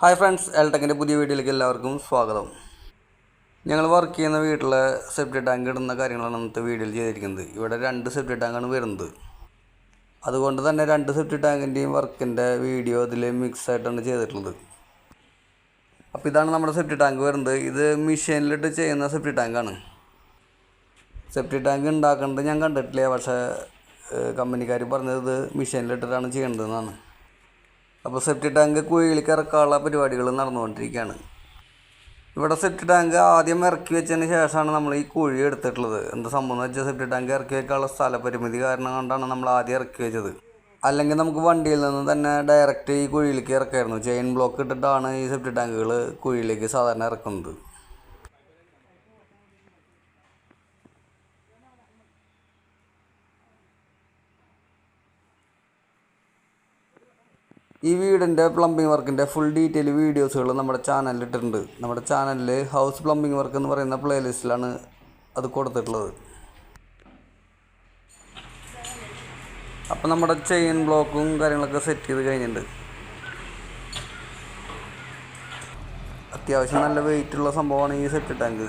Hi friends എൽടെക്കിന്റെ പുതിയ വീഡിയോയിലേക്ക് എല്ലാവർക്കും സ്വാഗതം. ഞങ്ങൾ വർക്ക് ചെയ്യുന്ന വീട്ടിലെ സെപ്റ്റി ടാങ്ക് ഇടുന്ന കാര്യങ്ങളാണ് ഇന്നത്തെ വീഡിയോയിൽ ചെയ്തിരിക്കുന്നത്. ഇവിടെ രണ്ട് സെപ്റ്റി ടാങ്കാണ് വരുന്നത്. അതുകൊണ്ട് തന്നെ രണ്ട് സെപ്റ്റി ടാങ്കിന്റെയും വർക്കിന്റെ വീഡിയോ അതിൽ മിക്സ് ആയിട്ടാണ് ചെയ്തിട്ടുള്ളത്. അപ്പോൾ ഇതാണ് നമ്മുടെ സെപ്റ്റി ടാങ്ക് വരുന്നത്. ഇത് മെഷീനിലിട്ട് ചെയ്യുന്ന സെപ്റ്റി ടാങ്കാണ് സെപ്റ്റി ടാങ്ക് ഉണ്ടാക്കേണ്ടത് ഞാൻ കണ്ടിട്ടില്ല പക്ഷേ കമ്പനിക്കാർ പറഞ്ഞത് മെഷീനിലിട്ടിട്ടാണ് ചെയ്യേണ്ടതെന്നാണ്. അപ്പോൾ സെപ്റ്റി ടാങ്ക് കുഴിയിലേക്ക് ഇറക്കാനുള്ള പരിപാടികൾ നടന്നുകൊണ്ടിരിക്കുകയാണ്. ഇവിടെ സെപ്റ്റി ടാങ്ക് ആദ്യം ഇറക്കി വെച്ചതിന് ശേഷമാണ് നമ്മൾ ഈ കുഴി എടുത്തിട്ടുള്ളത്. എന്താ സംഭവം എന്ന് വെച്ചാൽ സെപ്റ്റി ടാങ്ക് ഇറക്കി വെക്കാനുള്ള സ്ഥലപരിമിതി കാരണം കൊണ്ടാണ് നമ്മൾ ആദ്യം ഇറക്കി വെച്ചത്. അല്ലെങ്കിൽ നമുക്ക് വണ്ടിയിൽ നിന്ന് തന്നെ ഡയറക്റ്റ് ഈ കുഴിയിലേക്ക് ഇറക്കായിരുന്നു. ചെയിൻ ബ്ലോക്ക് ഇട്ടിട്ടാണ് ഈ സെപ്റ്റി ടാങ്കുകൾ കുഴിയിലേക്ക് സാധാരണ ഇറക്കുന്നത്. ഈ വീടിന്റെ പ്ലംബിംഗ് വർക്കിന്റെ ഫുൾ ഡീറ്റെയിൽ വീഡിയോസുകൾ നമ്മുടെ ചാനലിൽ ഇട്ടിട്ടുണ്ട്. നമ്മുടെ ചാനലിൽ ഹൗസ് പ്ലംബിംഗ് വർക്ക് എന്ന് പറയുന്ന പ്ലേലിസ്റ്റിലാണ് അത് കൊടുത്തിട്ടുള്ളത്. അപ്പോൾ നമ്മുടെ ചെയിൻ ബ്ലോക്കും കാര്യങ്ങളൊക്കെ സെറ്റ് ചെയ്ത് കഴിഞ്ഞിട്ടുണ്ട്. അത്യാവശ്യം നല്ല വെയിറ്റ് ഉള്ള സംഭവമാണ് ഈ സെറ്റ് ടാങ്ക്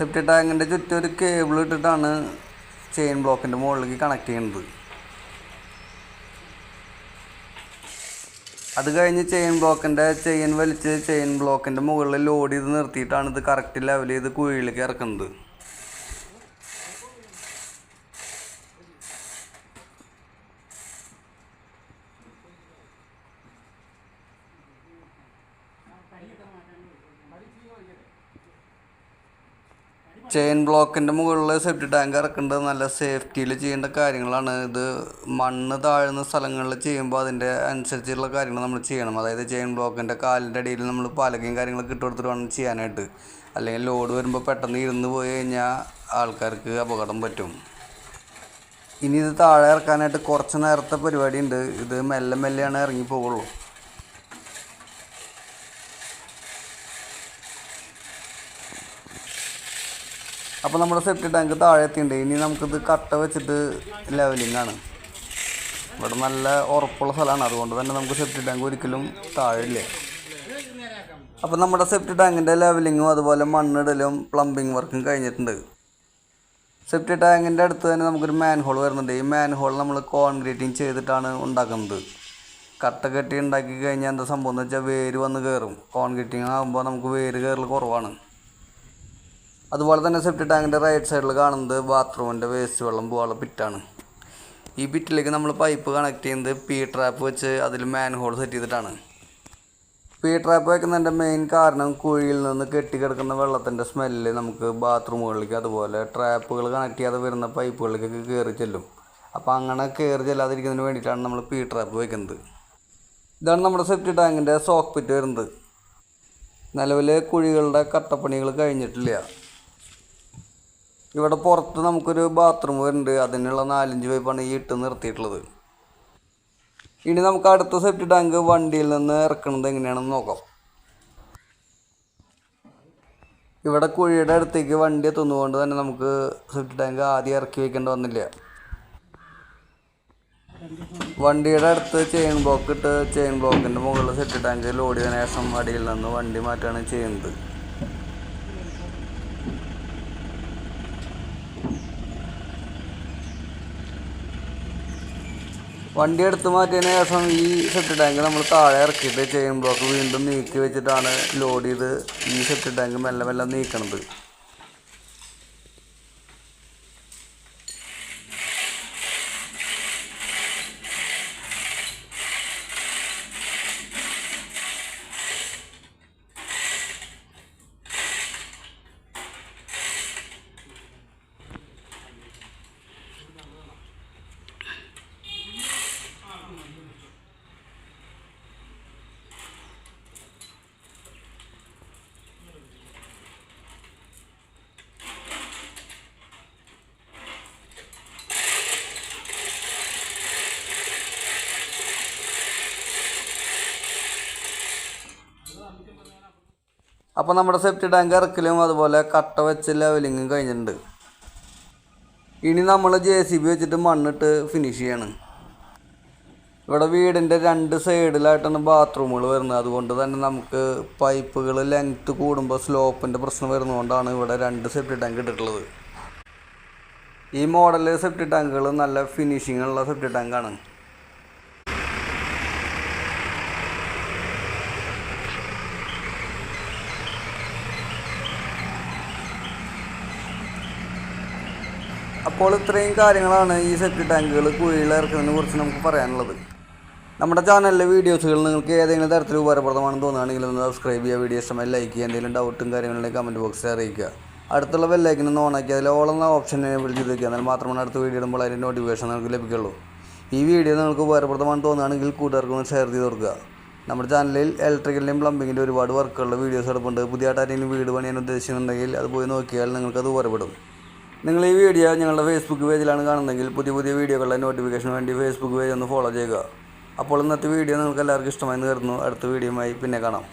സെപ്റ്റി ടാങ്കിന്റെ ചുറ്റും ഒരു കേബിൾ ഇട്ടിട്ടാണ് ചെയിൻ ബ്ലോക്കിന്റെ മുകളിലേക്ക് കണക്ട് ചെയ്യുന്നത്. അത് കഴിഞ്ഞ് ചെയിൻ ബ്ലോക്കിന്റെ ചെയിൻ വലിച്ച് ചെയിൻ ബ്ലോക്കിന്റെ മുകളിൽ ലോഡ് ചെയ്ത് നിർത്തിയിട്ടാണ് ഇത് കറക്റ്റ് ലെവൽ ചെയ്ത് കുഴിയിലേക്ക് ഇറക്കുന്നത്. ചെയിൻ ബ്ലോക്കിന്റെ മുകളിൽ സെപ്റ്റി ടാങ്ക് ഇറക്കേണ്ടത് നല്ല സേഫ്റ്റിയിൽ ചെയ്യേണ്ട കാര്യങ്ങളാണ്. ഇത് മണ്ണ് താഴ്ന്ന സ്ഥലങ്ങളിൽ ചെയ്യുമ്പോൾ അതിന്റെ അനുസരിച്ചുള്ള കാര്യങ്ങൾ നമ്മൾ ചെയ്യണം. അതായത് ചെയിൻ ബ്ലോക്കിന്റെ കാലിന്റെ അടിയിൽ നമ്മൾ പലകയും കാര്യങ്ങളൊക്കെ ഇട്ട് കൊടുത്തിട്ട് വേണം ചെയ്യാനായിട്ട്. അല്ലെങ്കിൽ ലോഡ് വരുമ്പോൾ പെട്ടെന്ന് ഇരുന്ന് പോയി കഴിഞ്ഞാൽ ആൾക്കാർക്ക് അപകടം പറ്റും. ഇനി ഇത് താഴെ ഇറക്കാനായിട്ട് കുറച്ച് നേരത്തെ പരിപാടിയുണ്ട്. ഇത് മെല്ലെ മെല്ലെയാണ് ഇറങ്ങി പോകുള്ളൂ അപ്പോൾ നമ്മുടെ സെപ്റ്റി ടാങ്ക് താഴെ എത്തിയിട്ടുണ്ട് ഇനി നമുക്കിത് കട്ട വെച്ചിട്ട് ലെവലിംഗ് ആണ്. ഇവിടെ നല്ല ഉറപ്പുള്ള സ്ഥലമാണ്. അതുകൊണ്ട് തന്നെ നമുക്ക് സെപ്റ്റി ടാങ്ക് ഒരിക്കലും താഴെയില്ല. അപ്പോൾ നമ്മുടെ സെപ്റ്റി ടാങ്കിന്റെ ലെവലിങ്ങും അതുപോലെ മണ്ണിടലും പ്ലംബിംഗ് വർക്കും കഴിഞ്ഞിട്ടുണ്ട്. സെപ്റ്റി ടാങ്കിന്റെ അടുത്ത് തന്നെ നമുക്കൊരു മാൻ ഹോൾ വരുന്നുണ്ട്. ഈ മാൻ ഹോൾ നമ്മൾ കോൺക്രീറ്റിങ് ചെയ്തിട്ടാണ് ഉണ്ടാക്കുന്നത്. കട്ട കെട്ടി ഉണ്ടാക്കി കഴിഞ്ഞാൽ എന്താ സംഭവം എന്ന് വെച്ചാൽ വേര് വന്ന് കയറും കോൺക്രീറ്റിങ് ആകുമ്പോൾ നമുക്ക് വേര് കയറൽ കുറവാണ്. അതുപോലെ തന്നെ സെപ്റ്റി ടാങ്കിന്റെ റൈറ്റ് സൈഡിൽ കാണുന്നത് ബാത്റൂമിന്റെ വേസ്റ്റ് വെള്ളം പോകാനുള്ള പിറ്റാണ് ഈ പിറ്റിലേക്ക് നമ്മൾ പൈപ്പ് കണക്ട് ചെയ്യുന്നത് പി ട്രാപ്പ് വെച്ച് അതിൽ മാൻ ഹോൾ സെറ്റ് ചെയ്തിട്ടാണ്. പി ട്രാപ്പ് വയ്ക്കുന്നതിന്റെ മെയിൻ കാരണം കുഴിയിൽ നിന്ന് കെട്ടിക്കിടക്കുന്ന വെള്ളത്തിന്റെ സ്മെല്ല് നമുക്ക് ബാത്റൂമുകളിലേക്ക് അതുപോലെ ട്രാപ്പുകൾ കണക്ട് ചെയ്യാതെ വരുന്ന പൈപ്പുകളിലേക്കൊക്കെ കയറി ചെല്ലും. അപ്പോൾ അങ്ങനെ കയറി ചെല്ലാതിരിക്കുന്നതിന് വേണ്ടിയിട്ടാണ് നമ്മൾ പി ട്രാപ്പ് വയ്ക്കുന്നത് ഇതാണ് നമ്മുടെ സെപ്റ്റി ടാങ്കിന്റെ സോക്ക് പിറ്റ് വരുന്നത്. നിലവിൽ കുഴികളുടെ കട്ടപ്പണികൾ കഴിഞ്ഞിട്ടില്ല. ഇവിടെ പുറത്ത് നമുക്കൊരു ബാത്റൂം വരുന്നുണ്ട്. അതിനുള്ള നാലഞ്ച് പൈപ്പാണ് ഈ ഇട്ട് നിർത്തിയിട്ടുള്ളത്. ഇനി നമുക്ക് അടുത്ത സെപ്റ്റി ടാങ്ക് വണ്ടിയിൽ നിന്ന് ഇറക്കുന്നത് എങ്ങനെയാണെന്ന് നോക്കാം. ഇവിടെ കുഴിയുടെ അടുത്തേക്ക് വണ്ടി എത്തുന്നതുകൊണ്ട് തന്നെ നമുക്ക് സെപ്റ്റി ടാങ്ക് ആദ്യം ഇറക്കി വെക്കേണ്ടി വന്നില്ല. വണ്ടിയുടെ അടുത്ത് ചെയിൻ ബ്ലോക്ക് ഇട്ട് ചെയിൻ ബ്ലോക്കിന്റെ മുകളിൽ സെപ്റ്റി ടാങ്ക് ലോഡ് ചെയ്തതിനു ശേഷം അടിയിൽ നിന്ന് വണ്ടി മാറ്റുകയാണ് ചെയ്യുന്നത്. വണ്ടി എടുത്ത് മാറ്റിയതിന് ശേഷം ഈ സെറ്റ് ടാങ്ക് നമ്മൾ താഴെ ഇറക്കിയിട്ട് ചെയിൻ ബ്ലോക്ക് വീണ്ടും നീക്കി വെച്ചിട്ടാണ് ലോഡ് ചെയ്ത് ഈ സെറ്റ് ടാങ്ക് മെല്ലെ മെല്ലെ നീക്കണത്. അപ്പോൾ നമ്മുടെ സെപ്റ്റി ടാങ്ക് ഇറക്കലും അതുപോലെ കട്ട വെച്ച് ലെവലിങ്ങും കഴിഞ്ഞിട്ടുണ്ട്. ഇനി നമ്മൾ ജെ സി ബി വെച്ചിട്ട് മണ്ണിട്ട് ഫിനിഷ് ചെയ്യാണ്. ഇവിടെ വീടിന്റെ രണ്ട് സൈഡിലായിട്ടാണ് ബാത്റൂമുകൾ വരുന്നത്. അതുകൊണ്ട് തന്നെ നമുക്ക് പൈപ്പുകൾ ലെങ്ത്ത് കൂടുമ്പോൾ സ്ലോപ്പിന്റെ പ്രശ്നം വരുന്നതുകൊണ്ടാണ് ഇവിടെ രണ്ട് സെഫ്റ്റി ടാങ്ക് ഇട്ടിട്ടുള്ളത്. ഈ മോഡൽ സെഫ്റ്റി ടാങ്കുകൾ നല്ല ഫിനിഷിങ്ങുള്ള സെപ്റ്റി ടാങ്കാണ് അപ്പോൾ ഇത്രയും കാര്യങ്ങളാണ് ഈ സെപ്റ്റി ടാങ്കുകൾ കുഴിയിൽ ഇറക്കുന്നതിനെ കുറിച്ച് നമുക്ക് പറയാനുള്ളത്. നമ്മുടെ ചാനലിലെ വീഡിയോസുകൾ നിങ്ങൾക്ക് ഏതെങ്കിലും തരത്തിൽ ഉപകാരപ്രദമാണെന്ന് തോന്നുകയാണെങ്കിൽ ഒന്ന് സബ്സ്ക്രൈബ് ചെയ്യുക വീഡിയോ ഇഷ്ടമായി ലൈക്ക് ചെയ്യുക എന്തെങ്കിലും ഡൗട്ടും കാര്യങ്ങളുണ്ടെങ്കിൽ കമന്റ് ബോക്സിൽ അറിയിക്കുക. അടുത്തുള്ള ബെല്ലൈക്കൻ ഒന്ന് ഓണാക്കി അതിൽ ഓൾ എന്ന ഓപ്ഷൻ എനേബിൾ ചെയ്ത് വയ്ക്കുക എന്നാൽ മാത്രമാണ് അടുത്ത വീഡിയോ ഇടുമ്പോൾ അതിന്റെ നോട്ടിഫിക്കേഷൻ നിങ്ങൾക്ക് ലഭിക്കുള്ളൂ. ഈ വീഡിയോ നിങ്ങൾക്ക് ഉപകാരപ്രദമാണെന്ന് തോന്നുകയാണെങ്കിൽ കൂട്ടുകാർക്ക് ഒന്ന് ഷെയർ ചെയ്ത് കൊടുക്കുക. നമ്മുടെ ചാനലിൽ ഇലക്ട്രിക്കലിന്റെയും പ്ലംബിങ്ങിന്റെ ഒരുപാട് വർക്കുകളുടെ വീഡിയോസ് എടുപ്പുണ്ട്. പുതിയതായിട്ട് ആരെങ്കിലും വീട് പണിയാൻ ഉദ്ദേശിക്കുന്നുണ്ടെങ്കിൽ അത് പോയി നോക്കിയാൽ നിങ്ങൾക്കത് ഉപകാരപ്പെടും. നിങ്ങൾ ഈ വീഡിയോ ഞങ്ങളുടെ ഫേസ്ബുക്ക് പേജിലാണ് കാണുന്നതെങ്കിൽ പുതിയ പുതിയ വീഡിയോകളുടെ നോട്ടിഫിക്കേഷൻ വേണ്ടി ഫേസ്ബുക്ക് പേജ് ഒന്ന് ഫോളോ ചെയ്യുക. അപ്പോൾ ഇന്നത്തെ വീഡിയോ നിങ്ങൾക്ക് എല്ലാവർക്കും ഇഷ്ടമായി കരുതുന്നു. അടുത്ത വീഡിയോയുമായി പിന്നെ കാണാം.